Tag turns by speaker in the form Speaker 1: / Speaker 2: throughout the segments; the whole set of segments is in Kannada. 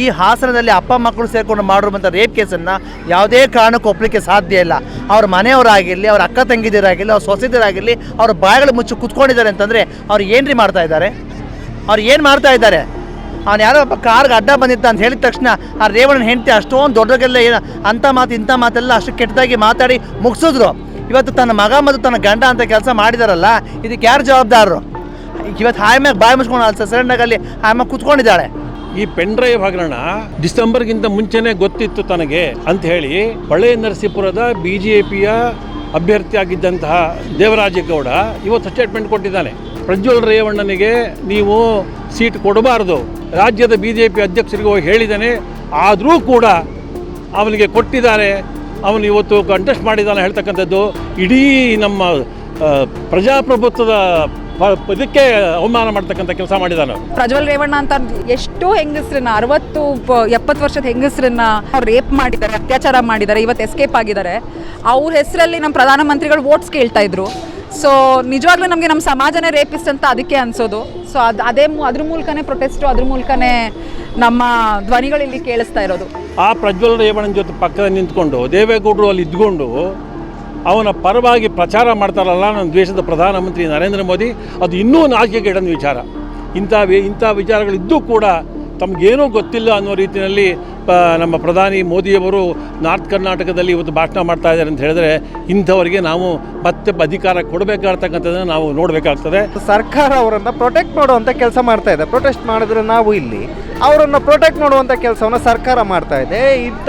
Speaker 1: ಈ ಹಾಸನದಲ್ಲಿ ಅಪ್ಪ ಮಕ್ಕಳು ಸೇರಿಕೊಂಡು ಮಾಡಿರುವಂಥ ರೇಪ್ ಕೇಸನ್ನು ಯಾವುದೇ ಕಾರಣಕ್ಕೂ ಒಪ್ಪಲಿಕ್ಕೆ ಸಾಧ್ಯ ಇಲ್ಲ. ಅವ್ರ ಮನೆಯವರಾಗಿರಲಿ, ಅವ್ರ ಅಕ್ಕ ತಂಗಿದಿರಾಗಿರಲಿ, ಅವ್ರ ಸೊಸೆದಿರಾಗಿರಲಿ, ಅವ್ರ ಬಾಯಿಗಳು ಮುಚ್ಚಿ ಕುತ್ಕೊಂಡಿದ್ದಾರೆ ಅಂತಂದರೆ ಅವ್ರು ಏನ್ರಿ ಮಾಡ್ತಾ ಇದ್ದಾರೆ? ಅವ್ರು ಏನು ಮಾಡ್ತಾ ಇದ್ದಾರೆ? ಅವ್ನು ಯಾರೋ ಒಬ್ಬ ಕಾರ್ಗೆ ಅಡ್ಡ ಬಂದಿತ್ತ ಅಂತ ಹೇಳಿದ ತಕ್ಷಣ ಆ ರೇವಣ್ಣನ ಹೆಂಡತಿ ಅಷ್ಟೊಂದು ದೊಡ್ಡಗೆಲ್ಲ ಏನು ಅಂಥ ಮಾತು, ಇಂಥ ಮಾತೆಲ್ಲ ಅಷ್ಟು ಕೆಟ್ಟದಾಗಿ ಮಾತಾಡಿ ಮುಗಿಸಿದ್ರು. ಇವತ್ತು ತನ್ನ ಮಗ ಮತ್ತು ತನ್ನ ಗಂಡ ಅಂತ ಕೆಲಸ ಮಾಡಿದಾರಲ್ಲ, ಇದಕ್ಕೆ ಯಾರು ಜವಾಬ್ದಾರರು? ಇವತ್ತು ಹಾಯ್ ಬಾಯಿ ಮುಚ್ಕೊಂಡು ಅಲ್ಲಿ ಸರ್ ಹಾಯ್ ಮ್ಯಾಗ ಕುತ್ಕೊಂಡಿದ್ದಾಳೆ.
Speaker 2: ಈ ಪೆನ್ ಡ್ರೈವ್ ಹಗರಣ ಡಿಸೆಂಬರ್ಗಿಂತ ಮುಂಚೆನೇ ಗೊತ್ತಿತ್ತು ತನಗೆ ಅಂತ ಹೇಳಿ ಹೊಳೆ ನರಸೀಪುರದ ಬಿ ಜೆ ಪಿಯ ಅಭ್ಯರ್ಥಿಯಾಗಿದ್ದಂತಹ ದೇವರಾಜೇಗೌಡ ಇವತ್ತು ಸ್ಟೇಟ್ಮೆಂಟ್ ಕೊಟ್ಟಿದ್ದಾನೆ. ಪ್ರಜ್ವಲ್ ರೇವಣ್ಣನಿಗೆ ನೀವು ಸೀಟ್ ಕೊಡಬಾರದು. ರಾಜ್ಯದ ಬಿ ಜೆ ಪಿ ಅಧ್ಯಕ್ಷರಿಗೆ ಹೋಗಿ ಹೇಳಿದ್ದಾನೆ. ಆದರೂ ಕೂಡ ಅವನಿಗೆ ಕೊಟ್ಟಿದ್ದಾರೆ. ಅವನು ಇವತ್ತು ಕಂಟೆಸ್ಟ್ ಮಾಡಿದ್ದಾನೆ ಹೇಳ್ತಕ್ಕಂಥದ್ದು. ಇಡೀ ನಮ್ಮ ಪ್ರಜಾಪ್ರಭುತ್ವದ ಇದಕ್ಕೆ ಅವಮಾನ ಮಾಡ್ತಕ್ಕಂಥ ಕೆಲಸ ಮಾಡಿದಾನ.
Speaker 3: ಪ್ರಜ್ವಲ್ ರೇವಣ್ಣ ಅಂತ ಎಷ್ಟೋ ಹೆಂಗಸ್ರನ್ನ ಅರವತ್ತು ಎಪ್ಪತ್ತು ವರ್ಷದ ಹೆಂಗಸ್ರನ್ನ ಅವ್ರು ರೇಪ್ ಮಾಡಿದ್ದಾರೆ ಅತ್ಯಾಚಾರ ಮಾಡಿದ್ದಾರೆ ಇವತ್ತು ಎಸ್ಕೇಪ್ ಆಗಿದ್ದಾರೆ. ಅವ್ರ ಹೆಸರಲ್ಲಿ ನಮ್ಮ ಪ್ರಧಾನಮಂತ್ರಿಗಳು ವೋಟ್ಸ್ ಕೇಳ್ತಾ ಇದ್ರು. ಸೊ ನಿಜವಾಗ್ಲೂ ನಮಗೆ ನಮ್ಮ ಸಮಾಜನೇ ರೇಪಿಸ್ಟ್ ಅಂತ ಅದಕ್ಕೆ ಅನ್ಸೋದು. ಸೊ ಅದು ಅದೇ ಅದ್ರ ಮೂಲಕನೇ ಪ್ರೊಟೆಸ್ಟು ಅದ್ರ ಮೂಲಕನೇ ನಮ್ಮ ಧ್ವನಿಗಳು ಇಲ್ಲಿ ಕೇಳಿಸ್ತಾ ಇರೋದು.
Speaker 2: ಆ ಪ್ರಜ್ವಲ್ ರೇವಣ್ಣನ ಜೊತೆ ಪಕ್ಕದಲ್ಲಿ ನಿಂತ್ಕೊಂಡು ದೇವೇಗೌಡರು ಅಲ್ಲಿ ಇದ್ಕೊಂಡು ಅವನ ಪರವಾಗಿ ಪ್ರಚಾರ ಮಾಡ್ತಾರಲ್ಲ ನಮ್ಮ ದೇಶದ ಪ್ರಧಾನಮಂತ್ರಿ ನರೇಂದ್ರ ಮೋದಿ, ಅದು ಇನ್ನೂ ನಾಚಿಕೆಗೇಡನ ವಿಚಾರ. ಇಂಥ ಇಂಥ ವಿಚಾರಗಳಿದ್ದೂ ಕೂಡ ತಮಗೇನೂ ಗೊತ್ತಿಲ್ಲ ಅನ್ನೋ ರೀತಿಯಲ್ಲಿ ನಮ್ಮ ಪ್ರಧಾನಿ ಮೋದಿಯವರು ನಾರ್ತ್ ಕರ್ನಾಟಕದಲ್ಲಿ ಇವತ್ತು ಭಾಷಣ ಮಾಡ್ತಾ ಇದ್ದಾರೆ ಅಂತ ಹೇಳಿದ್ರೆ, ಇಂಥವರಿಗೆ ನಾವು ಮತ್ತೆ ಅಧಿಕಾರ ಕೊಡಬೇಕಾಗ್ತಕ್ಕಂಥದ್ದನ್ನು ನಾವು ನೋಡಬೇಕಾಗ್ತದೆ.
Speaker 4: ಸರ್ಕಾರ ಅವರನ್ನು ಪ್ರೊಟೆಕ್ಟ್ ಮಾಡುವಂಥ ಕೆಲಸ ಮಾಡ್ತಾ ಇದೆ. ಪ್ರೊಟೆಸ್ಟ್ ಮಾಡಿದ್ರೆ ನಾವು ಇಲ್ಲಿ. ಅವರನ್ನು ಪ್ರೊಟೆಕ್ಟ್ ಮಾಡುವಂಥ ಕೆಲಸವನ್ನು ಸರ್ಕಾರ ಮಾಡ್ತಾ ಇದೆ. ಇಂಥ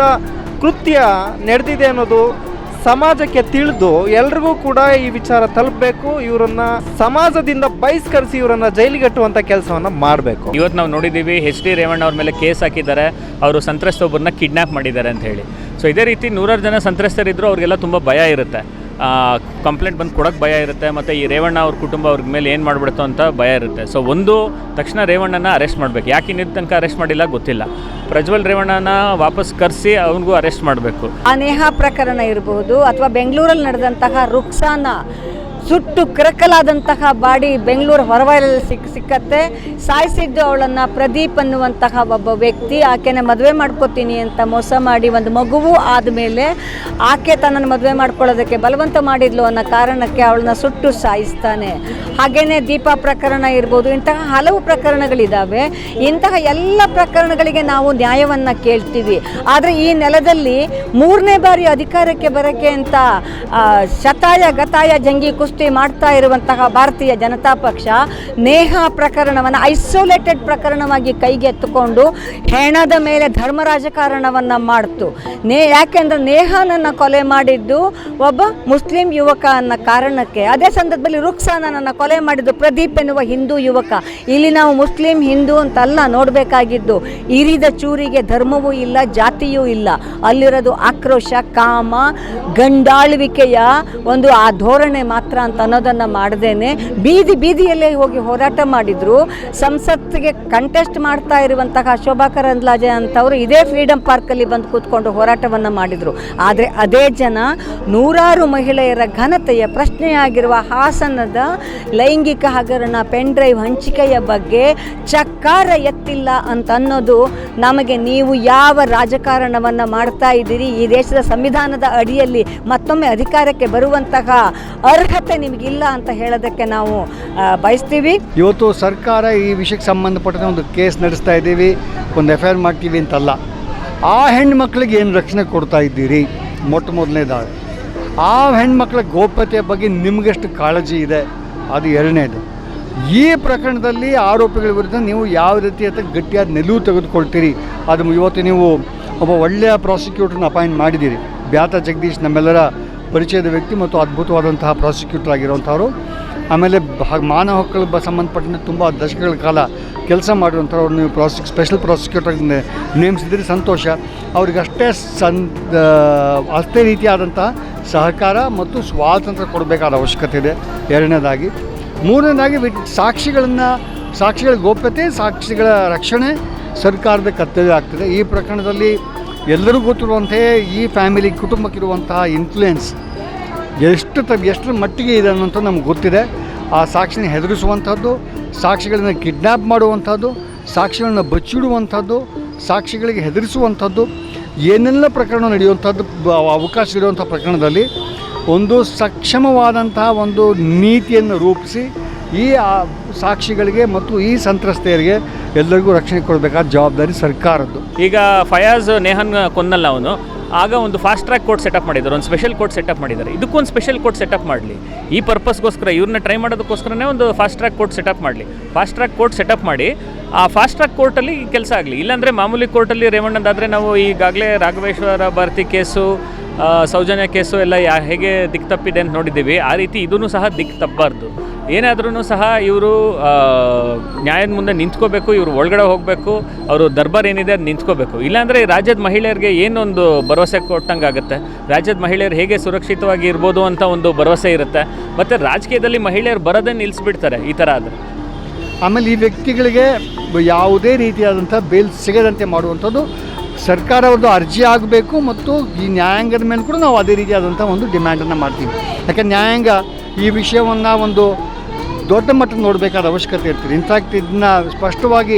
Speaker 4: ಕೃತ್ಯ ನಡೆದಿದೆ ಅನ್ನೋದು ಸಮಾಜಕ್ಕೆ ತಿಳಿದು ಎಲ್ರಿಗೂ ಕೂಡ ಈ ವಿಚಾರ ತಲುಪಬೇಕು. ಇವರನ್ನ ಸಮಾಜದಿಂದ ಬಹಿಷ್ಕರಿಸಿ ಇವರನ್ನ ಜೈಲಿಗಟ್ಟುವಂತ ಕೆಲಸವನ್ನ ಮಾಡಬೇಕು.
Speaker 5: ಇವತ್ತು ನಾವು ನೋಡಿದ್ದೀವಿ ಎಚ್ ಡಿ ರೇವಣ್ಣ ಅವ್ರ ಮೇಲೆ ಕೇಸ್ ಹಾಕಿದ್ದಾರೆ. ಅವರು ಸಂತ್ರಸ್ತೊಬ್ಬರನ್ನ ಕಿಡ್ನಾಪ್ ಮಾಡಿದ್ದಾರೆ ಅಂತ ಹೇಳಿ. ಸೊ ಇದೇ ರೀತಿ ನೂರಾರು ಜನ ಸಂತ್ರಸ್ತರಿದ್ದರೂ ಅವರಿಗೆಲ್ಲ ತುಂಬ ಭಯ ಇರುತ್ತೆ. ಕಂಪ್ಲೇಂಟ್ ಬಂದು ಕೊಡೋಕ್ಕೆ ಭಯ ಇರುತ್ತೆ, ಮತ್ತು ಈ ರೇವಣ್ಣ ಅವ್ರ ಕುಟುಂಬ ಅವ್ರ ಮೇಲೆ ಏನು ಮಾಡಿಬಿಡುತ್ತೋ ಅಂತ ಭಯ ಇರುತ್ತೆ. ಸೊ ಒಂದು, ತಕ್ಷಣ ರೇವಣ್ಣನ ಅರೆಸ್ಟ್ ಮಾಡಬೇಕು. ಯಾಕೆ ಇನ್ನಿದ್ದ ತನಕ ಅರೆಸ್ಟ್ ಮಾಡಿಲ್ಲ ಗೊತ್ತಿಲ್ಲ. ಪ್ರಜ್ವಲ್ ರೇವಣ್ಣನ ವಾಪಸ್ ಕರೆಸಿ ಅವನಿಗೂ ಅರೆಸ್ಟ್ ಮಾಡಬೇಕು.
Speaker 6: ಆ ನೇಹಾ ಪ್ರಕರಣ ಇರಬಹುದು, ಅಥವಾ ಬೆಂಗಳೂರಲ್ಲಿ ನಡೆದಂತಹ ರುಕ್ಸಾನ ಸುಟ್ಟು ಕರಕಲಾದಂತಹ ಬಾಡಿ ಬೆಂಗಳೂರು ಹೊರವಲಯಲ್ಲಿ ಸಿಕ್ ಸಿಕ್ಕತ್ತೆ. ಸಾಯಿಸಿದ್ದು ಅವಳನ್ನು ಪ್ರದೀಪ್ ಅನ್ನುವಂತಹ ಒಬ್ಬ ವ್ಯಕ್ತಿ. ಆಕೆನ ಮದುವೆ ಮಾಡ್ಕೋತೀನಿ ಅಂತ ಮೋಸ ಮಾಡಿ ಒಂದು ಮಗುವು ಆದಮೇಲೆ ಆಕೆ ತನ್ನನ್ನು ಮದುವೆ ಮಾಡ್ಕೊಳ್ಳೋದಕ್ಕೆ ಬಲವಂತ ಮಾಡಿದ್ಲು ಅನ್ನೋ ಕಾರಣಕ್ಕೆ ಅವಳನ್ನ ಸುಟ್ಟು ಸಾಯಿಸ್ತಾನೆ. ಹಾಗೆಯೇ ದೀಪ ಪ್ರಕರಣ ಇರ್ಬೋದು, ಇಂತಹ ಹಲವು ಪ್ರಕರಣಗಳಿದ್ದಾವೆ ಇಂತಹ ಎಲ್ಲ ಪ್ರಕರಣಗಳಿಗೆ ನಾವು ನ್ಯಾಯವನ್ನು ಕೇಳ್ತೀವಿ. ಆದರೆ ಈ ನೆಲದಲ್ಲಿ ಮೂರನೇ ಬಾರಿ ಅಧಿಕಾರಕ್ಕೆ ಬರೋಕ್ಕೆ ಅಂತ ಶತಾಯ ಗತಾಯ ಜಂಗಿ ಕುಸ್ತಿ ಮಾಡ್ತಾ ಇರುವಂತಹ ಭಾರತೀಯ ಜನತಾ ಪಕ್ಷ ನೇಹಾ ಪ್ರಕರಣವನ್ನು ಐಸೋಲೇಟೆಡ್ ಪ್ರಕರಣವಾಗಿ ಕೈಗೆತ್ತುಕೊಂಡು ಹೆಣದ ಮೇಲೆ ಧರ್ಮ ರಾಜಕಾರಣವನ್ನು ಮಾಡ್ತು. ನೇ, ಯಾಕೆಂದ್ರೆ ನೇಹಾನನ್ನು ಕೊಲೆ ಮಾಡಿದ್ದು ಒಬ್ಬ ಮುಸ್ಲಿಂ ಯುವಕ ಅನ್ನೋ ಕಾರಣಕ್ಕೆ. ಅದೇ ಸಂದರ್ಭದಲ್ಲಿ ರುಕ್ಸಾನನನ್ನು ಕೊಲೆ ಮಾಡಿದ್ದು ಪ್ರದೀಪ್ ಎನ್ನುವ ಹಿಂದೂ ಯುವಕ. ಇಲ್ಲಿ ನಾವು ಮುಸ್ಲಿಂ, ಹಿಂದೂ ಅಂತಲ್ಲ ನೋಡಬೇಕಾಗಿದ್ದು. ಇರಿದ ಚೂರಿಗೆ ಧರ್ಮವೂ ಇಲ್ಲ, ಜಾತಿಯೂ ಇಲ್ಲ. ಅಲ್ಲಿರೋದು ಆಕ್ರೋಶ, ಕಾಮ, ಗಂಡಾಳ್ವಿಕೆಯ ಒಂದು ಆ ಧೋರಣೆ ಮಾತ್ರ ಅಂತ ಅನ್ನೋದನ್ನು ಮಾಡದೇನೆ. ಬೀದಿ ಬೀದಿಯಲ್ಲೇ ಹೋಗಿ ಹೋರಾಟ ಮಾಡಿದ್ರು. ಸಂಸತ್ತಿಗೆ ಕಂಟೆಸ್ಟ್ ಮಾಡ್ತಾ ಇರುವಂತಹ ಶೋಭಾ ಕರಂದ್ಲಾಜೆ ಅಂತವರು ಇದೇ ಫ್ರೀಡಂ ಪಾರ್ಕಲ್ಲಿ ಬಂದು ಕೂತ್ಕೊಂಡು ಹೋರಾಟವನ್ನು ಮಾಡಿದರು. ಆದರೆ ಅದೇ ಜನ ನೂರಾರು ಮಹಿಳೆಯರ ಘನತೆಯ ಪ್ರಶ್ನೆಯಾಗಿರುವ ಹಾಸನದ ಲೈಂಗಿಕ ಹಗರಣ ಪೆನ್ ಡ್ರೈವ್ ಹಂಚಿಕೆಯ ಬಗ್ಗೆ ಚಕ್ಕಾರ ಎತ್ತಿಲ್ಲ ಅಂತ ಅನ್ನೋದು ನಮಗೆ ನೀವು ಯಾವ ರಾಜಕಾರಣವನ್ನು ಮಾಡ್ತಾ ಇದ್ದೀರಿ? ಈ ದೇಶದ ಸಂವಿಧಾನದ ಅಡಿಯಲ್ಲಿ ಮತ್ತೊಮ್ಮೆ ಅಧಿಕಾರಕ್ಕೆ ಬರುವಂತಹ ಅರ್ಹತೆ ನಿಮಗಿಲ್ಲ ಅಂತ ಹೇಳೋದಕ್ಕೆ ನಾವು ಬಯಸ್ತೀವಿ.
Speaker 7: ಇವತ್ತು ಸರ್ಕಾರ ಈ ವಿಷಯಕ್ಕೆ ಸಂಬಂಧಪಟ್ಟಂತೆ ಒಂದು ಕೇಸ್ ನಡೆಸ್ತಾ ಇದ್ದೀವಿ. ಒಂದು ಎಫ್ ಐ ಆರ್ ಮಾಡ್ತೀವಿ ಅಂತಲ್ಲ. ಆ ಹೆಣ್ಮಕ್ಳಿಗೆ ಏನು ರಕ್ಷಣೆ ಕೊಡ್ತಾ ಇದ್ದೀರಿ? ಮೊಟ್ಟ ಮೊದಲನೇದಾಗಿ. ಆ ಹೆಣ್ಮಕ್ಳ ಗೋಪ್ಯತೆಯ ಬಗ್ಗೆ ನಿಮಗೆಷ್ಟು ಕಾಳಜಿ ಇದೆ? ಅದು ಎರಡನೇದು. ಈ ಪ್ರಕರಣದಲ್ಲಿ ಆರೋಪಿಗಳ ವಿರುದ್ಧ ನೀವು ಯಾವ ರೀತಿ ಅಥವಾ ಗಟ್ಟಿಯಾದ ನಿಲುವು ತೆಗೆದುಕೊಳ್ತೀರಿ? ಅದು ಇವತ್ತು ನೀವು ಒಬ್ಬ ಒಳ್ಳೆಯ ಪ್ರಾಸಿಕ್ಯೂಟರ್ನ ಅಪಾಯಿಂಟ್ ಮಾಡಿದ್ದೀರಿ. ಬ್ಯಾತ ಜಗದೀಶ್ ನಮ್ಮೆಲ್ಲರ ಪರಿಚಯದ ವ್ಯಕ್ತಿ ಮತ್ತು ಅದ್ಭುತವಾದಂತಹ ಪ್ರಾಸಿಕ್ಯೂಟರ್ ಆಗಿರುವಂಥವ್ರು ಆಮೇಲೆ ಮಾನವ ಹಕ್ಕುಗಳ ಸಂಬಂಧಪಟ್ಟಂತೆ ತುಂಬ ದಶಕಗಳ ಕಾಲ ಕೆಲಸ ಮಾಡಿರುವಂಥವ್ರು ನೀವು ಪ್ರಾಸಿಕ್, ಸ್ಪೆಷಲ್ ಪ್ರಾಸಿಕ್ಯೂಟರ್ ನೇಮಿಸಿದ್ರೆ ಸಂತೋಷ. ಅವ್ರಿಗಷ್ಟೇ ಸನ್ ಅಷ್ಟೇ ರೀತಿಯಾದಂತಹ ಸಹಕಾರ ಮತ್ತು ಸ್ವಾತಂತ್ರ್ಯ ಕೊಡಬೇಕಾದ ಅವಶ್ಯಕತೆ ಇದೆ. ಎರಡನೇದಾಗಿ. ಮೂರನೇದಾಗಿ ಸಾಕ್ಷಿಗಳನ್ನು, ಸಾಕ್ಷಿಗಳ ಗೋಪ್ಯತೆ, ಸಾಕ್ಷಿಗಳ ರಕ್ಷಣೆ ಸರ್ಕಾರದ ಕರ್ತವ್ಯ ಆಗ್ತದೆ. ಈ ಪ್ರಕರಣದಲ್ಲಿ ಎಲ್ಲರಿಗೂ ಗೊತ್ತಿರುವಂತೆ ಈ ಫ್ಯಾಮಿಲಿ ಕುಟುಂಬಕ್ಕಿರುವಂತಹ ಇನ್ಫ್ಲುಯೆನ್ಸ್ ಎಷ್ಟು ತ ಎಷ್ಟರ ಮಟ್ಟಿಗೆ ಇದೆ ಅನ್ನೋಂಥ ನಮ್ಗೆ ಗೊತ್ತಿದೆ. ಆ ಸಾಕ್ಷಿನ ಹೆದರಿಸುವಂಥದ್ದು, ಸಾಕ್ಷಿಗಳನ್ನ ಕಿಡ್ನ್ಯಾಪ್ ಮಾಡುವಂಥದ್ದು, ಸಾಕ್ಷಿಗಳನ್ನ ಬಚ್ಚಿಡುವಂಥದ್ದು, ಸಾಕ್ಷಿಗಳಿಗೆ ಹೆದರಿಸುವಂಥದ್ದು, ಏನೆಲ್ಲ ಪ್ರಕರಣ ನಡೆಯುವಂಥದ್ದು ಅವಕಾಶ ಇರುವಂಥ ಪ್ರಕರಣದಲ್ಲಿ ಒಂದು ಸಕ್ಷಮವಾದಂತಹ ಒಂದು ನೀತಿಯನ್ನು ರೂಪಿಸಿ ಈ ಸಾಕ್ಷಿಗಳಿಗೆ ಮತ್ತು ಈ ಸಂತ್ರಸ್ತೆಯರಿಗೆ ಎಲ್ಲರಿಗೂ ರಕ್ಷಣೆ ಕೊಡಬೇಕಾದ ಜವಾಬ್ದಾರಿ ಸರ್ಕಾರದ್ದು.
Speaker 5: ಈಗ ಫಯಾಜ್ ನೇಹನ್ ಕೊನ್ನಲ್ಲ ಅವನು. ಆಗ ಒಂದು ಫಾಸ್ಟ್ ಟ್ರ್ಯಾಕ್ ಕೋರ್ಟ್ ಸೆಟಪ್ ಮಾಡಿದ್ದಾರೆ ಒಂದು ಸ್ಪೆಷಲ್ ಕೋರ್ಟ್ ಸೆಟಪ್ ಮಾಡಿದ್ದಾರೆ. ಇದಕ್ಕೊಂದು ಸ್ಪೆಷಲ್ ಕೋರ್ಟ್ ಸೆಟಪ್ ಮಾಡಲಿ. ಈ ಪರ್ಪಸ್ಗೋಸ್ಕರ ಇವ್ರನ್ನ ಟ್ರೈ ಮಾಡೋದಕ್ಕೋಸ್ಕರನೇ ಒಂದು ಫಾಸ್ಟ್ ಟ್ರ್ಯಾಕ್ ಕೋರ್ಟ್ ಸೆಟಪ್ ಮಾಡಲಿ. ಫಾಸ್ಟ್ ಟ್ರ್ಯಾಕ್ ಕೋರ್ಟ್ ಸೆಟಪ್ ಮಾಡಿ, ಆ ಫಾಸ್ಟ್ ಟ್ರ್ಯಾಕ್ ಕೋರ್ಟಲ್ಲಿ ಕೆಲಸ ಆಗಲಿ. ಇಲ್ಲಾಂದರೆ ಮಾಮೂಲಿ ಕೋರ್ಟಲ್ಲಿ ರೇವಣ್ಣದಾದರೆ ನಾವು ಈಗಾಗಲೇ ರಾಘವೇಶ್ವರ ಭಾರತಿ ಕೇಸು ಸೌಜನ್ಯ ಕೇಸು ಎಲ್ಲ ಯಾ, ಹೇಗೆ ದಿಕ್ಕು ತಪ್ಪಿದೆ ಅಂತ ನೋಡಿದ್ದೀವಿ. ಆ ರೀತಿ ಇದೂ ಸಹ ದಿಕ್ಕು ತಪ್ಪಬಾರ್ದು ಏನಾದ್ರೂ ಸಹ ಇವರು ನ್ಯಾಯದ ಮುಂದೆ ನಿಂತ್ಕೋಬೇಕು, ಇವರು ಒಳಗಡೆ ಹೋಗಬೇಕು, ಅವರು ದರ್ಬಾರ್ ಏನಿದೆ ಅದು ನಿಂತ್ಕೋಬೇಕು. ಇಲ್ಲಾಂದರೆ ರಾಜ್ಯದ ಮಹಿಳೆಯರಿಗೆ ಏನೊಂದು ಭರವಸೆ ಕೊಟ್ಟಂಗೆ ಆಗುತ್ತೆ ರಾಜ್ಯದ ಮಹಿಳೆಯರು ಹೇಗೆ ಸುರಕ್ಷಿತವಾಗಿ ಇರ್ಬೋದು ಅಂತ ಒಂದು ಭರವಸೆ ಇರುತ್ತೆ. ಮತ್ತು ರಾಜಕೀಯದಲ್ಲಿ ಮಹಿಳೆಯರು ಬರೋದೇ ನಿಲ್ಲಿಸ್ಬಿಡ್ತಾರೆ ಈ ಥರ ಆದರೆ.
Speaker 7: ಆಮೇಲೆ ಈ ವ್ಯಕ್ತಿಗಳಿಗೆ ಯಾವುದೇ ರೀತಿಯಾದಂಥ ಬೇಲ್ ಸಿಗದಂತೆ ಮಾಡುವಂಥದ್ದು ಸರ್ಕಾರ ಅವ್ರದ್ದು ಅರ್ಜಿ ಆಗಬೇಕು ಮತ್ತು ಈ ನ್ಯಾಯಾಂಗದ ಮೇಲೆ ಕೂಡ ನಾವು ಅದೇ ರೀತಿಯಾದಂಥ ಒಂದು ಡಿಮ್ಯಾಂಡನ್ನು ಮಾಡ್ತೀವಿ. ಯಾಕೆ ನ್ಯಾಯಾಂಗ ಈ ವಿಷಯವನ್ನು ಒಂದು ದೊಡ್ಡ ಮಟ್ಟ ನೋಡಬೇಕಾದ ಅವಶ್ಯಕತೆ ಇರ್ತದೆ. ಇನ್ಫ್ಯಾಕ್ಟ್ ಇದನ್ನ ಸ್ಪಷ್ಟವಾಗಿ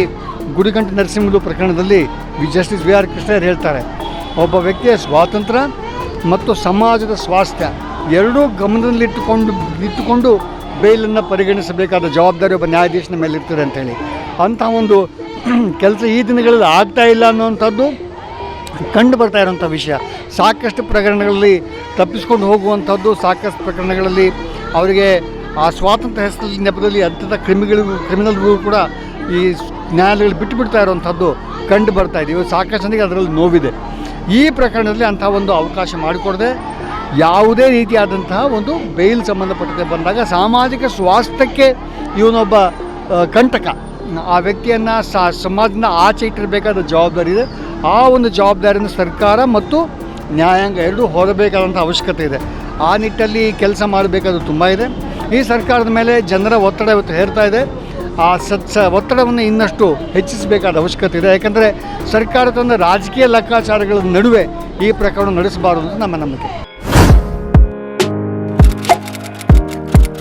Speaker 7: ಗುಡಿಗಂಟು ನರಸಿಂಹಲು ಪ್ರಕರಣದಲ್ಲಿ ಜಸ್ಟಿಸ್ ವಿ ಆರ್ ಕೃಷ್ಣಯ್ಯರ್ ಹೇಳ್ತಾರೆ. ಒಬ್ಬ ವ್ಯಕ್ತಿಯ ಸ್ವಾತಂತ್ರ್ಯ ಮತ್ತು ಸಮಾಜದ ಸ್ವಾಸ್ಥ್ಯ ಎರಡೂ ಗಮನದಲ್ಲಿಟ್ಟುಕೊಂಡು ಇಟ್ಟುಕೊಂಡು ಬೇಲನ್ನು ಪರಿಗಣಿಸಬೇಕಾದ ಜವಾಬ್ದಾರಿ ಒಬ್ಬ ನ್ಯಾಯಾಧೀಶನ ಮೇಲೆ ಇರ್ತದೆ ಅಂತೇಳಿ ಅಂಥ ಒಂದು ಕೆಲಸ ಈ ದಿನಗಳಲ್ಲಿ ಆಗ್ತಾ ಇಲ್ಲ ಅನ್ನೋವಂಥದ್ದು ಕಂಡು ಬರ್ತಾ ಇರೋಂಥ ವಿಷಯ. ಸಾಕಷ್ಟು ಪ್ರಕರಣಗಳಲ್ಲಿ ತಪ್ಪಿಸ್ಕೊಂಡು ಹೋಗುವಂಥದ್ದು ಸಾಕಷ್ಟು ಪ್ರಕರಣಗಳಲ್ಲಿ ಅವರಿಗೆ ಆ ಸ್ವಾತಂತ್ರ್ಯ ಹೆಸರಲ್ಲಿ ನೆಪದಲ್ಲಿ ಅಂಥದ್ದು ಕ್ರಿಮಿಗಳಿಗೂ ಕ್ರಿಮಿನಲ್ಗೂ ಕೂಡ ಈ ನ್ಯಾಯಾಲಯಗಳು ಬಿಟ್ಟು ಬಿಡ್ತಾ ಇರುವಂಥದ್ದು ಕಂಡು ಬರ್ತಾ ಇದೆ. ಸಾಕಷ್ಟು ಅದರಲ್ಲಿ ನೋವಿದೆ. ಈ ಪ್ರಕರಣದಲ್ಲಿ ಅಂಥ ಒಂದು ಅವಕಾಶ ಮಾಡಿಕೊಡದೆ ಯಾವುದೇ ರೀತಿಯಾದಂತಹ ಒಂದು ಬೇಲ್ ಸಂಬಂಧಪಟ್ಟಂತೆ ಬಂದಾಗ ಸಾಮಾಜಿಕ ಸ್ವಾಸ್ಥ್ಯಕ್ಕೆ ಇವನೊಬ್ಬ ಕಂಟಕ, ಆ ವ್ಯಕ್ತಿಯನ್ನು ಸಮಾಜದಿಂದ ಆಚೆ ಇಟ್ಟಿರಬೇಕಾದ ಜವಾಬ್ದಾರಿ ಇದೆ. ಆ ಒಂದು ಜವಾಬ್ದಾರಿಯನ್ನು ಸರ್ಕಾರ ಮತ್ತು ನ್ಯಾಯಾಂಗ ಎರಡೂ ಹೊರಬೇಕಾದಂಥ ಅವಶ್ಯಕತೆ ಇದೆ. ಆ ನಿಟ್ಟಲ್ಲಿ ಕೆಲಸ ಮಾಡಬೇಕಾದ್ದು ತುಂಬ ಇದೆ. ಈ ಸರ್ಕಾರದ ಮೇಲೆ ಜನರ ಒತ್ತಡ ಇವತ್ತು ಹೇರ್ತಾ ಇದೆ. ಆ ಸತ್ಸ ಒತ್ತಡವನ್ನು ಇನ್ನಷ್ಟು ಹೆಚ್ಚಿಸಬೇಕಾದ ಅವಶ್ಯಕತೆ ಇದೆ. ಯಾಕಂದರೆ ಸರ್ಕಾರ ತಂದ ರಾಜಕೀಯ ಲೆಕ್ಕಾಚಾರಗಳ ನಡುವೆ ಈ ಪ್ರಕರಣ ನಡೆಸಬಾರದು ಅಂತ ನಮ್ಮ ನಂಬಿಕೆ.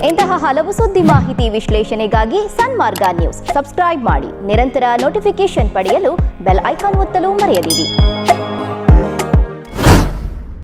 Speaker 8: ಇಂತಹ ಹಲವು ಸುದ್ದಿ ಮಾಹಿತಿ ವಿಶ್ಲೇಷಣೆಗಾಗಿ ಸನ್ಮಾರ್ಗ ನ್ಯೂಸ್. ಸಬ್ಸ್ಕ್ರೈಬ್ ಮಾಡಿ. ನಿರಂತರ ನೋಟಿಫಿಕೇಶನ್ ಪಡೆಯಲು ಬೆಲ್ ಐಕಾನ್ ಒತ್ತಲು ಮರೆಯದಿರಿ.